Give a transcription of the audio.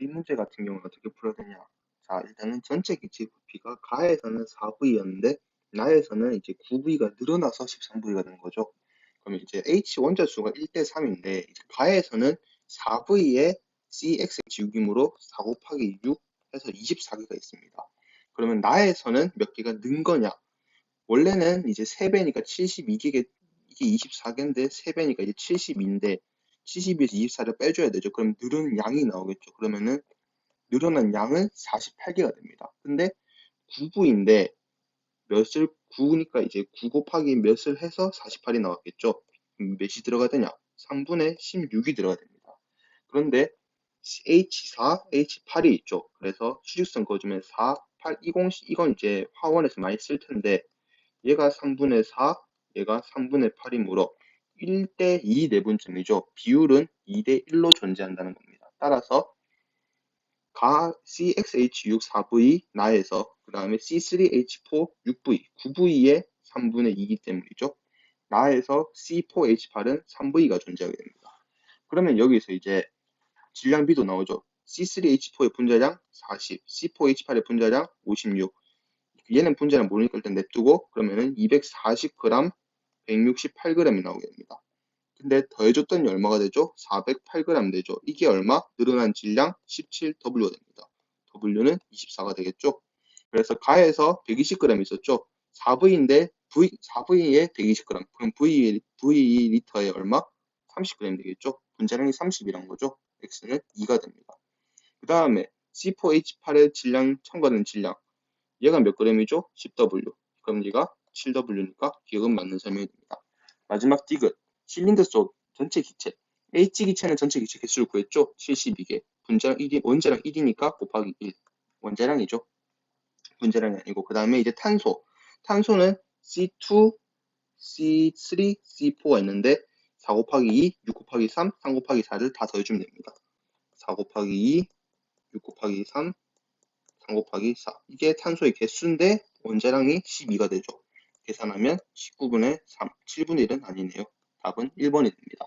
이 문제 같은 경우는 어떻게 풀어야 되냐? 자, 일단은 전체 기체 부피가 가에서는 4V였는데 나에서는 이제 9V가 늘어나서 13V가 된 거죠. 그럼 이제 H 원자 수가 1대 3인데 이제 가에서는 4V에 CXH6이므로 4 곱하기 6 해서 24개가 있습니다. 그러면 나에서는 몇 개가 는 거냐? 원래는 이제 3배니까 72개, 이게 24개인데 3배니까 이제 72인데 72에서 24를 빼줘야 되죠. 그럼 늘은 양이 나오겠죠. 그러면은 늘어난 양은 48개가 됩니다. 근데 9부인데 몇을 9니까 이제 9 곱하기 몇을 해서 48이 나왔겠죠. 몇이 들어가 되냐? 3분의 16이 들어가 됩니다. 그런데 H4, H8이 있죠. 그래서 수직선 그어주면 4, 8, 20, 이건 이제 화원에서 많이 쓸 텐데 얘가 3분의 4, 얘가 3분의 8이므로 1대 2 내분점이죠. 비율은 2대 1로 존재한다는 겁니다. 따라서 가 CXH6 4V 나에서 그 다음에 C3H4 6V 9V의 3분의 2이기 때문이죠. 나에서 C4H8은 3V가 존재하게 됩니다. 그러면 여기서 이제 질량비도 나오죠. C3H4의 분자량 40, C4H8의 분자량 56. 얘는 분자량 모르니까 일단 냅두고 그러면은 240g, 168g이 나오게 됩니다. 근데 더해줬더니 얼마가 되죠? 408g 되죠. 이게 얼마? 늘어난 질량 17W가 됩니다. W는 24가 되겠죠. 그래서 가에서 120g 있었죠. 4V인데 V, 4V에 120g. 그럼 V, V 리터에 얼마? 30g 되겠죠. 분자량이 30이란 거죠. X는 2가 됩니다. 그 다음에 C4H8의 질량 첨가된 질량. 얘가 몇 g이죠? 10W. 그럼 얘가 7W니까 기억은 맞는 설명이 됩니다. 마지막 디귿. 실린더 속 전체 기체. H 기체는 전체 기체 개수를 구했죠? 72개. 분자량 1이, 원자량 1이니까 곱하기 1. 원자량이죠. 분자량이 아니고. 그 다음에 이제 탄소. 탄소는 C2, C3, C4가 있는데 4 곱하기 2, 6 곱하기 3, 3 곱하기 4를 다 더해주면 됩니다. 4 곱하기 2, 6 곱하기 3, 3 곱하기 4. 이게 탄소의 개수인데 원자량이 12가 되죠. 계산하면 19분의 3, 7분의 1은 아니네요. 답은 1번이 됩니다.